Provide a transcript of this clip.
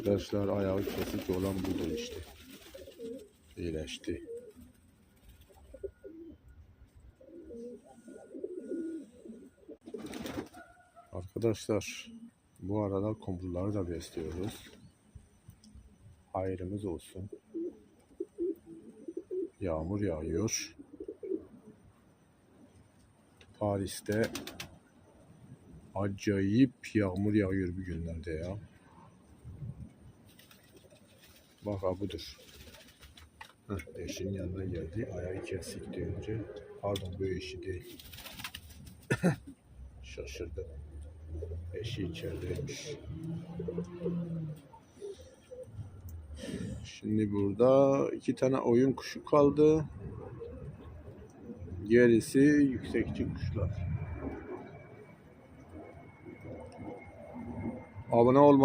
Arkadaşlar ayağı kesik olan budur işte. İyileşti. Arkadaşlar bu arada komurları da besliyoruz. Hayrımız olsun. Yağmur yağıyor. Paris'te acayip yağmur yağıyor bir günlerde ya. Bak ha budur. Heh, eşinin yanına geldi. Ayağı kesik deyince. Pardon bu eşi değil. Şaşırdım. Eşi içerideymiş. Şimdi burada iki tane oyun kuşu kaldı. Gerisi yüksekçi kuşlar. Abone olmayı